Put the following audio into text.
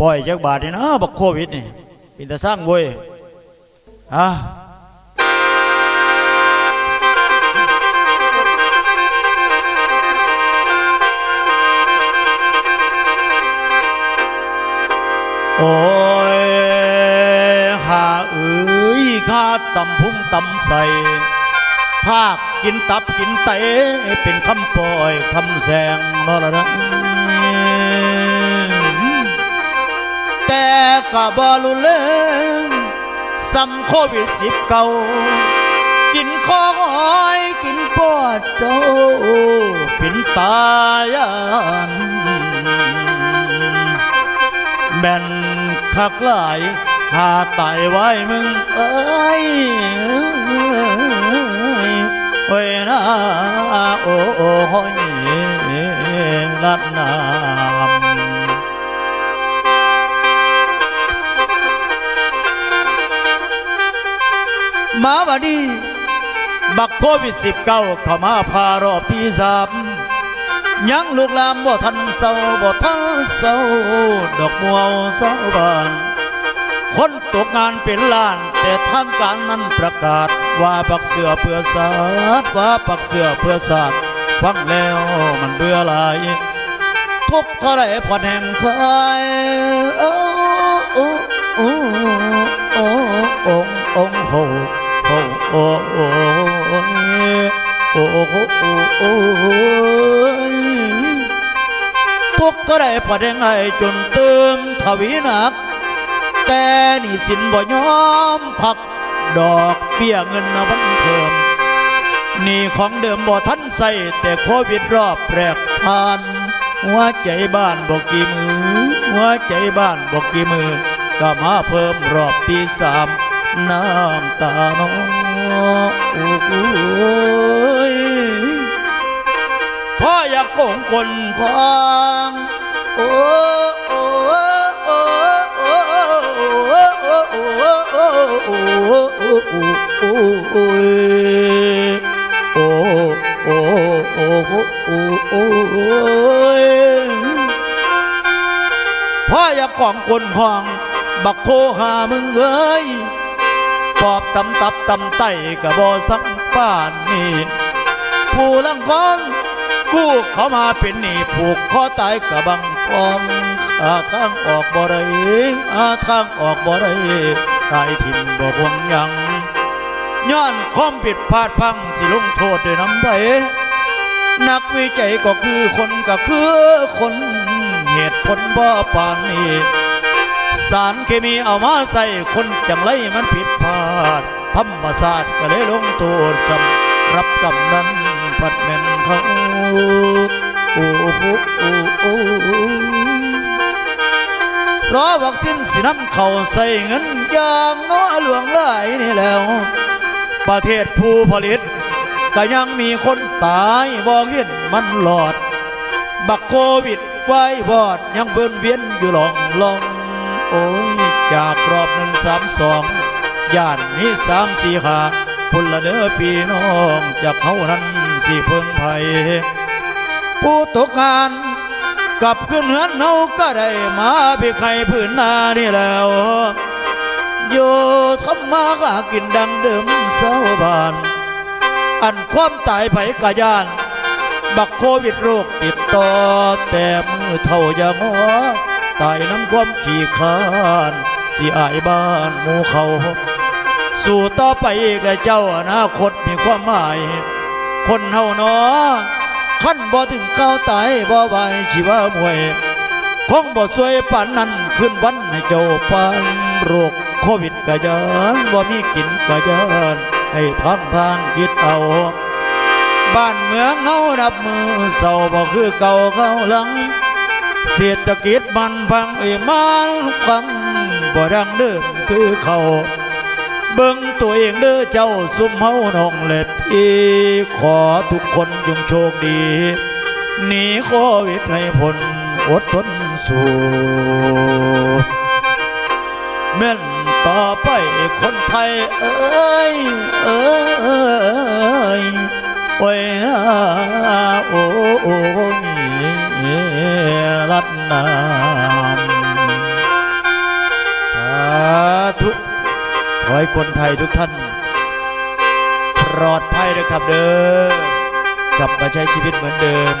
ปล่อยจักบาทนี่นะบักโควิดนี่เป็นแต่สร้างเว้ยอะโอ้ยข้าเอ้ยข้าตำพุ่งตำใส่ภาคกินตับกินไตเป็นคำปล่อยคำแสงนอละนะ ก็บ่รู้เรื่องซ้ำโควิดสิบเก่ากินข้องอ้อยกินปอดเจ้าเป็นตายานแม่นคักหลายหาตายไว้มึงเอ้ยโอ้ยนะโอ้โอ้ย มาบดีบักโควิดสิบเก้าเข้ามาพารอบที่สามยังลูกลามบ่ทันเศร้าบ่ทันเศร้าดอกมัวเศร้าบาน คนตกงานเป็นล้าน แต่ทางการนั้นประกาศ ว่าปักเสือเพื่อศาสตร์ว่าปักเสือเพื่อศาสตร์ฟังแล้วมันเบื่อหลายทุกข์ก็ได้ผ่อนแห่งเคยโอ้โอ้โอ้โอ้โอ้โอ้โห โอ้โอ้โอ้โอ้โอโอโอทุกข์ก็ได้ผ่อนแห่งจนเติมทวีหนัก แต่นี่สินบ่ยอมพักดอกเบี้ยเงินวันเพิ่มนี่ของเดิมบ่ทันใส่แต่โควิดรอบแปรกผ่านหัวใจบ้านบอกกี่มือหัวใจบ้านบอกกี่มือก็มาเพิ่มรอบที่สาม น้ำตาน้องโอ้ยพ่ออยากโกงคนควางโอ้โอ้โอ้โอ้โอ้โอ้โอ้โอ้โอ้โอ้โอ้โอ้โอ้โอ้โอ้โอ้โอ้โอ้ยพ่ออยากกล่องคนห้องบักโคหามึงเอ้ย ปอบตำตับตำไตกะบ่สักป้านนี่ผู้ลังกองกู้เขามาเป็นหนี้ผูกคอตายกะบังกองอาทางออกบ่ได้อาทางออกบ่ได้ตายทิมบ่หวงยังย้อนความผิดพลาดพังสิลงโทษด้วยน้ำใดนักวิจัยก็คือคนก็คือคนเหตุผลบ่ปานนี้ สารเคมีเอามาใส่คนจังไรมันผิดพลา ดธรรมศาสตร์ก็เลยลงโทษสำรับกำนั้นพัดแม่นเขาโอ้โหโอ้โอ้รอวัคซีนสินำเข้าใส่เงินอย่างน้อหลวงหลายนี่แล้ว ประเทศผู้ผลิตก็ยังมีคนตายบอกเห็นมันหลอด บักโควิดไว้บอดยังเบิ่นเวียนอยู่หลองลองโอ้ยจากรอบหนึ่งสามสอง ย่านมีสามสี่ขาพุ่นละเด้อพี่น้องจากเขานั้นสิเพิ่งไผผู้ตกงานกลับขึ้นเหือนเฮาก็ได้มาพี่ไข่พื้นนานี่แล้วอยู่ทำมาหากินดังเดิมเศร้าบาน อันความตายไผกะยาน บักโควิดโรคติดต่อแต่มือเท่าอย่างหัวตายน้ำความขี้คานที่อายบ้านหมู่เขา สู่ต่อไปอีกและเจ้าอนาคตมีความหมาย คนเฮาหนอขั้นบ่ถึงเก้าวตายบ่ไหวชีวามวยคงบ่สวยปานนั้นขึ้นวันให้เจ้าปานโรคโควิดกะยานบ่มีกินกะยานให้ทางทางคิดเอา บ้านเมืองเฮานับมือเศร้าบ่คือเก่าเขาหลัง เศรษฐกิจมันพังเอยมันความบ่ดังเดิมคือเขา เบิ่งตัวเองเด้อเจ้าสุมเฮาน้องเล็บอีขอทุกคนจงโชคดีหนีโควิดให้พ้นอดทนสู้แม่นต่อไปคนไทยเอ้ยเอ้ยโอ้ยโอ้โอ้ยรัดนา ให้คนไทยทุกท่าน ปลอดภัยนะครับเด้อกลับมาใช้ชีวิตเหมือนเดิม